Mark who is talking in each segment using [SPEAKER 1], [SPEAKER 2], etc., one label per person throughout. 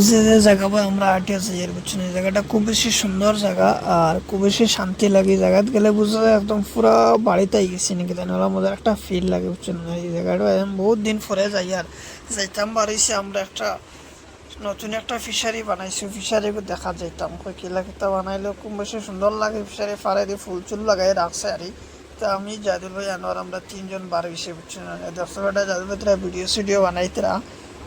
[SPEAKER 1] ওই যে জায়গা আমরা আটি আছি এর বুঝছেন এই জায়গাটা খুব বেশি সুন্দর জায়গা আর খুব বেশি শান্তি লাগে। জায়গাত গেলে বুঝা যায় একদম পুরা বাড়িতে গেছি নাকি, তাই নাহলে মজার একটা ফিল লাগে, বুঝছেন এই জায়গাটা বহুত দিন পরে যাই আর যাইতাম বাড়িছে আমরা একটা নতুন একটা ফিশারি বানাইছি ফিশারি দেখা যাইতাম। কই কিলা কিতা বানাইলেও খুব বেশি সুন্দর লাগে ফিশারি ফারে দিয়ে ফুল চুল লাগাই রাখছে আর। তা আমি জাদুল ভাই আনোয়ার, আমরা তিনজন বার হয়েছি বুঝছেন দর্শকটা জাদুল ভাই ভিডিও সিডিও বানাইতরা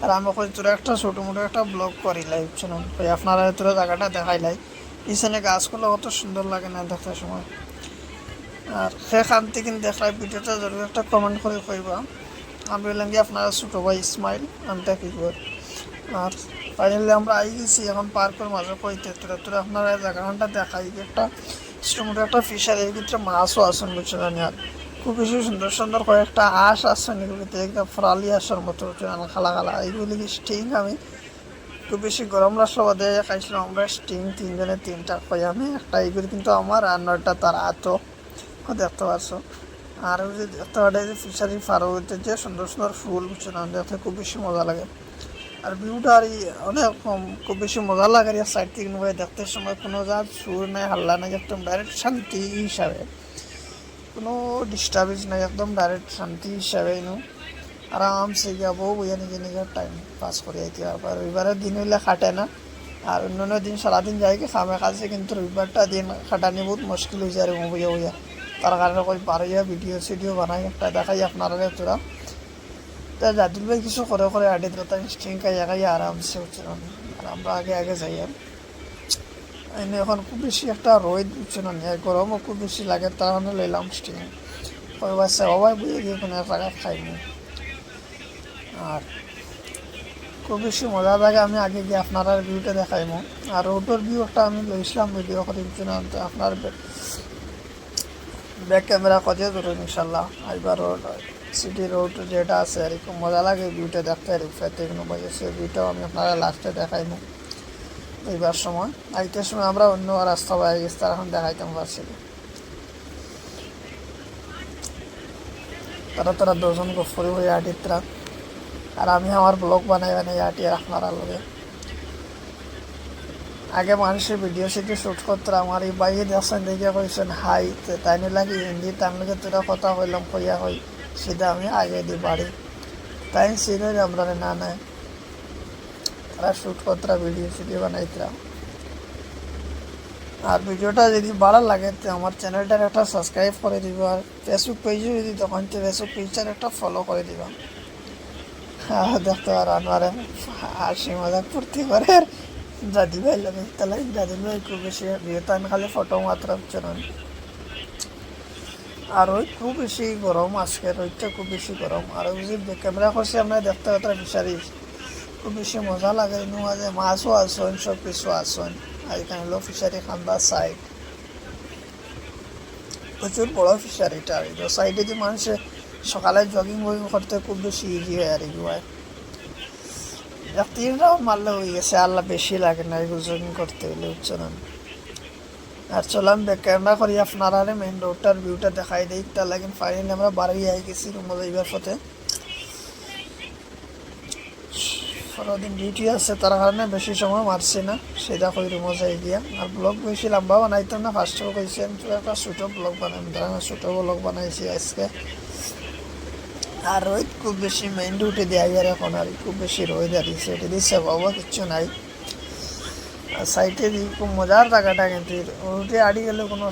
[SPEAKER 1] আর আমি তোরা একটা ছোটো মোটো একটা ব্লগ করিলাই বুঝছেন কই আপনারা তোরা জায়গাটা দেখাইলাই পিছনে গাছগুলো কত সুন্দর লাগে না দেখার সময়। আর সেখান থেকে দেখলাই ভিডিওটা, জরুরি একটা কমেন্ট করে কইবা। আমি বললাম কি, আপনারা ছোটো ভাই ইসমাইল কি কর আর ফাইনালি আমরা আই গেছি এখন পার্কের মাঝে কইতে। তোরা তোরা আপনারা জায়গাটা দেখাই। একটা ছোটো মোটো একটা ফিশারি এর ভিতরে মাছও আছেন বুঝছেন আর খুব সুন্দর সুন্দর কয়েকটা আঁশ আসছেন এগুলোর একদম ফরালি আসার মতো খালা খালা। এইগুলি কি স্টিং? আমি খুব বেশি গরম রাসলো বাদে খাইছিলাম, আমরা স্টিং তিনজনে তিনটা কই আমি, একটা এইগুলি কিন্তু আমার আর নয়টা তার আতো দেখতে পারছ আর যে দেখতে পারে যে ফিশারি ফারোতে যে সুন্দর সুন্দর ফুল বুঝছেন দেখতে খুব বেশি মজা লাগে। আর ভিউটা আর অনেক খুব বেশি মজা লাগে, আর সাইড থেকে দেখতে সময় কোনো যা সুর নেই, হাল্লা নেই, একদম ডাইরেক্ট শান্তি হিসাবে। কোনো ডিস্টার্বেন্স নেই, একদম ডাইরেক্ট শান্তি হিসাবে নো আরামসে যাব বইয়া নিজে নিজের টাইম পাস করে আইতে পারব। আর রবিবারের দিন হইলে খাটে না। আর অন্য অন্য দিন সারাদিন যাই কি খামে কাজে কিন্তু রবিবারটা দিন খাটানি বহুত মুশকিল হয়ে যায় আর বইয়া বইয়া তার কারণে কই পারিয়া ভিডিও সিডিও বানাই, একটা দেখাই আপনারা তোরা। তা জাদুল ভাই কিছু করে করে আডে দিল, তাই স্ট্রিং খাইয়া খাইয়া আরামসে হচ্ছে আর আমরা আগে আগে যাই আর। এনে এখন খুব বেশি একটা রোদ উঠছে না, নিয়ে গরমও খুব বেশি লাগে, তার মানে লইলাম স্টিং। ওই বাচ্চা, সবাই বুঝে গিয়ে কোনো জায়গা খাইনি। আর খুব বেশি মজা লাগে, আমি আগে গিয়ে আপনার ভিউটা দেখাইমো। আর রোডের ভিউ একটা আমি লইছিলাম ভিডিও করে দিচ্ছি না আপনার ব্যাক ক্যামেরা কত ধরুন ইনশাল্লাহ আইবার রোড, সিটি রোড যেটা আছে, আর মজা লাগে ভিউটা দেখতে, আর ফেতে কোনো বাজে ভিউটাও আমি আপনারা লাস্টে দেখাইমো। এইবার সময়। আইতের সময় আমরা অন্য রাস্তা বাইরে গেছি তার এখন দেখাইতাম পারছি। তারা তারা দুজন গফরি হয়ে আটিতরা আর আমি আমার ব্লগ বানাই বানাই আটি আপনারা লগে। আগে মানুষের ভিডিও সিডিও শ্যুট করতে আমার এই বাইরে দেখছেন দেখে কইছেন, হাই তাই লাগে হিন্দি তার লগে তোরা কথা কইলাম, কইয়া কই, সেটা আমি আগে দিই বাড়ি তাই সিনিয়র আমরা না নাই। শ্যুট করতরা ভিডিও সিডিও বানাইতরা আর ভিডিওটা যদি ভালো লাগে, তো আমার চ্যানেলটার একটা সাবস্ক্রাইব করে দিব। আর ফেসবুক পেজে যদি তখন তো ফেসবুক পেজটার একটা ফলো করে দিবা। দেখতে পারো আনোয়ারে হাসি মজাক ফুর্তি করে আর দাদি ভাই লাগে, তাহলে দাদি ভাই খুব বেশি আমি খালি ফটো মাত্র হচ্ছে না। আর ওই খুব বেশি গরম আজকে রোদটা খুব বেশি গরম। আর ওই যে ক্যামেরা করছি আমরা দেখতে পাত্রা বিচারি খুব বেশি মজা লাগে, নোয়া যে মাছও আসন সব কিছু আসন। আর এখানে হলো ফিশারি খাম্বা সাইড প্রচুর বড় ফিশারিটা আর এই সাইডে যে মানুষে সকালে জগিং ওয়িং করতে খুব বেশি ইজি হয় আর এগুলো তিন রাউন্ড মারলে হয়ে গেছে আল্লাহ বেশি লাগে না এগুলো জগিং করতে বুঝছ না? আর চলাম ক্যামেরা করি আপনারা মেন রোডটার ভিউটা দেখাই দিই, তার লাগে ফাইনালি আমরা বাড়ি আই গেছি রুমে যাইবার সারাদিন ডিউটি আছে, তার কারণে বেশি সময় মারছি না। সেটা কই রুমে যাই গিয়া আর ব্লগ বেশি লম্বা বানাইতাম না ফার্স্টেও কইছি, আমি একটা ছোটো ব্লগ বানাই ধরেন ছোটো ব্লগ বানাইছি আজকে। আর রোদ খুব বেশি মেইন ডিউটি দেওয়া যায় এখন আর খুব বেশি রোদ আর সেটা দিচ্ছে বাবা কিচ্ছু নাই। আর সাইডে খুব মজার জায়গাটা কিন্তু রোডে আড়ি গেলে কোনো